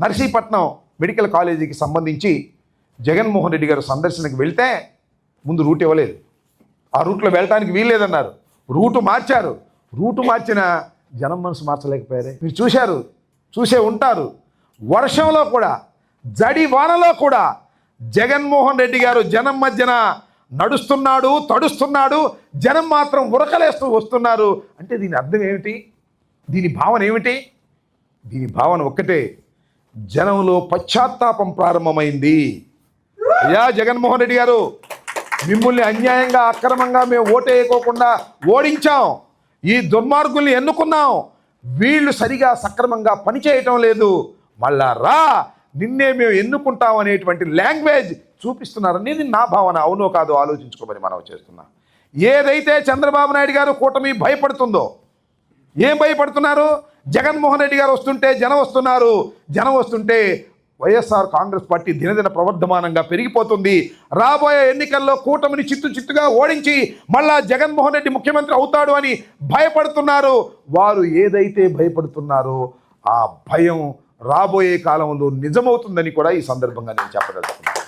Narsipatnam medical కాలేజీకి సంబంధించి జగన్మోహన్ రెడ్డి గారు సందర్శనకు వెళ్తే ముందు రూట్ ఇవ్వలేదు. ఆ రూట్లో వెళ్ళటానికి వీల్లేదన్నారు. రూటు మార్చారు. రూటు మార్చిన జనం మనసు మార్చలేకపోయారే. మీరు చూశారు చూసే ఉంటారు. వర్షంలో కూడా జడి వానలో కూడా జగన్మోహన్ రెడ్డి గారు జనం మధ్యన నడుస్తున్నాడు తడుస్తున్నాడు జనం మాత్రం ఉరకలేస్తూ వస్తున్నారు. అంటే దీని అర్థం ఏమిటి? దీని భావన ఏమిటి? దీని భావన ఒక్కటే. జనంలో పశ్చాత్తాపం ప్రారంభమైంది. అయ్యా జగన్మోహన్ రెడ్డి గారు మిమ్మల్ని అన్యాయంగా అక్రమంగా మేము ఓటేయకోకుండా ఓడించాం. ఈ దుర్మార్గుల్ని ఎన్నుకున్నాం. వీళ్ళు సరిగా సక్రమంగా పనిచేయటం లేదు. మళ్ళా రా నిన్నే మేము ఎన్నుకుంటాం అనేటువంటి లాంగ్వేజ్ చూపిస్తున్నారనేది నా భావన. అవునో కాదో ఆలోచించుకోమని మనం చేస్తున్నా. ఏదైతే చంద్రబాబు నాయుడు గారు కూటమి భయపడుతుందో ఏం భయపడుతున్నారు? జగన్మోహన్ రెడ్డి గారు వస్తుంటే జనం వస్తున్నారు. జనం వస్తుంటే వైఎస్ఆర్ కాంగ్రెస్ పార్టీ దినదిన ప్రవర్ధమానంగా పెరిగిపోతుంది. రాబోయే ఎన్నికల్లో కూటమిని చిత్తు చిత్తుగా ఓడించి మళ్ళా జగన్మోహన్ రెడ్డి ముఖ్యమంత్రి అవుతాడు అని భయపడుతున్నారు. వారు ఏదైతే భయపడుతున్నారో ఆ భయం రాబోయే కాలంలో నిజమవుతుందని కూడా ఈ సందర్భంగా నేను చెప్పదలుచుకున్నాను.